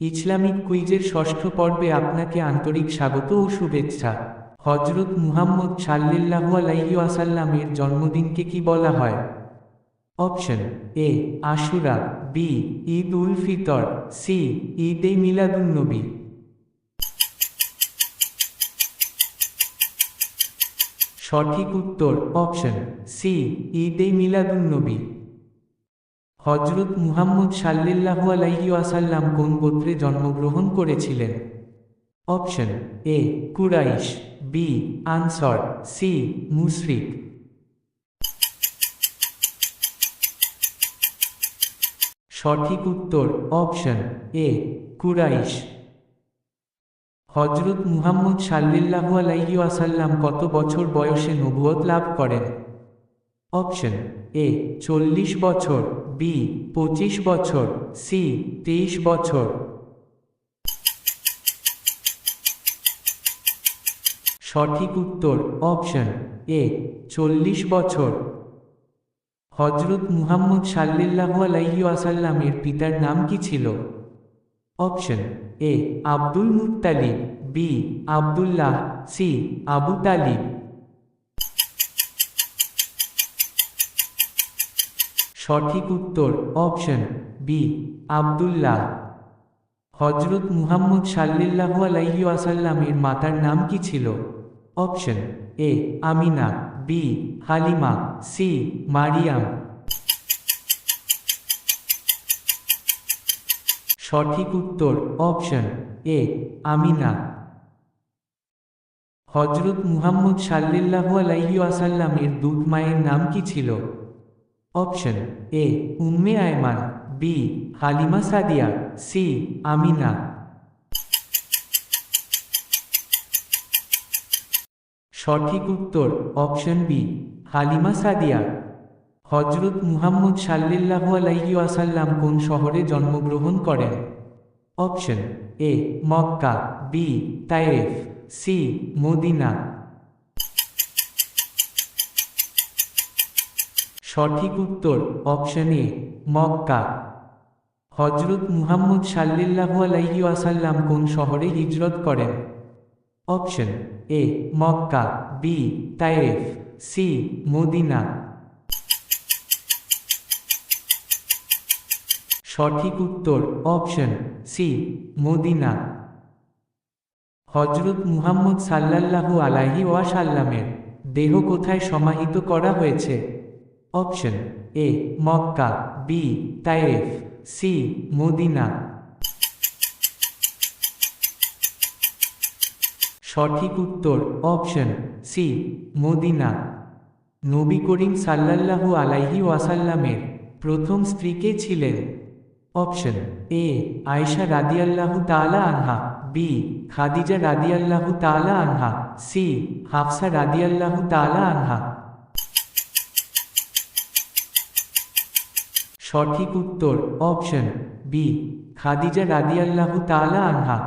Islamic কুইজের ষষ্ঠ পর্বে আপনাকে আন্তরিক স্বাগত ও শুভেচ্ছা। হজরত মুহাম্মদ সাল্লিল্লাহু আলাইহি ওয়াসাল্লামের জন্মদিনকে কি বলা হয়? Option A, Ashura, B Eid ul Fitr, C, Eid e Miladunnabi. সঠিক উত্তর অপশন সি, ঈদ এ মিলাদুন্নবী। হজরত মুহাম্মদ সাল্লিল্লাহু আলাইহি ওয়াসাল্লাম কোন গোত্রে জন্মগ্রহণ করেছিলেন? Option A, Quraish, B, Ansar, C, মুশরিক। সঠিক উত্তর, অপশন এ, কুরাইশ। হজরত মুহাম্মদ সাল্লিল্লাহু আলাইহি ওয়াসাল্লাম কত বছর বয়সে নবুয়ত লাভ করেন? অপশন এ, চল্লিশ বছর। বি, পঁচিশ বছর, সি তেইশ বছর। সঠিক উত্তর অপশন এ চল্লিশ বছর। হজরত মুহাম্মদ সাল্লিল্লাহু আলাইহি ওয়াসাল্লামের পিতার নাম কি ছিল? Option A Abdul Muttalib B Abdullah C Abu Talib. সঠিক উত্তর অপশন বি, আব্দুল্লাহ। হজরত মুহাম্মদ সাল্লিল্লাহু আলাইহি ওয়াসাল্লামের মাতার নাম কি ছিল? Option A, Amina, B, Halima, C, Mariam. সঠিক উত্তর অপশন এ, আমিনা। হজরত মুহাম্মদ সাল্লিল্লাহু আলাইহি ওয়াসাল্লামের দুধ মায়ের নাম কি ছিল? Option A Umme Ayman B Halima Sadia C Amina সঠিক উত্তর অপশন বি হালিমা সাদিয়া হজরত মুহাম্মদ সাল্লিল্লাহু আলাইহি ওয়াসাল্লাম কোন শহরে জন্মগ্রহণ করেন? Option A Mecca. B Taif C Medina. সঠিক উত্তর অপশন এ মক্কা। হজরত মুহাম্মদ সাল্লিল্লাহু আলাইহি ওয়াসাল্লাম কোন শহরে হিজরত করেন? Option A Mecca B Taif C Medina. সঠিক উত্তর অপশন সি মদিনা। হজরত মুহাম্মদ সাল্লাল্লাহু আলাইহি ওয়াসাল্লামের দেহ কোথায় সমাহিত করা হয়েছে? Option A Mecca B Taif C Medina সঠিক উত্তর option C Medina Nabi Karim সাল্লাল্লাহু আলাইহি ওয়াসাল্লামের প্রথম স্ত্রী কে ছিলেন। অপশন এ আয়েশা রাদিয়াল্লাহু তালা আনহা। বি খাদিজা রাদিয়াল্লাহু তালা আনহা। সি হাফসা রাদিয়াল্লাহু তালা আনহা। সঠিক উত্তর অপশন বি খাদিজা রাদিয়াল্লাহু তালা আনহা।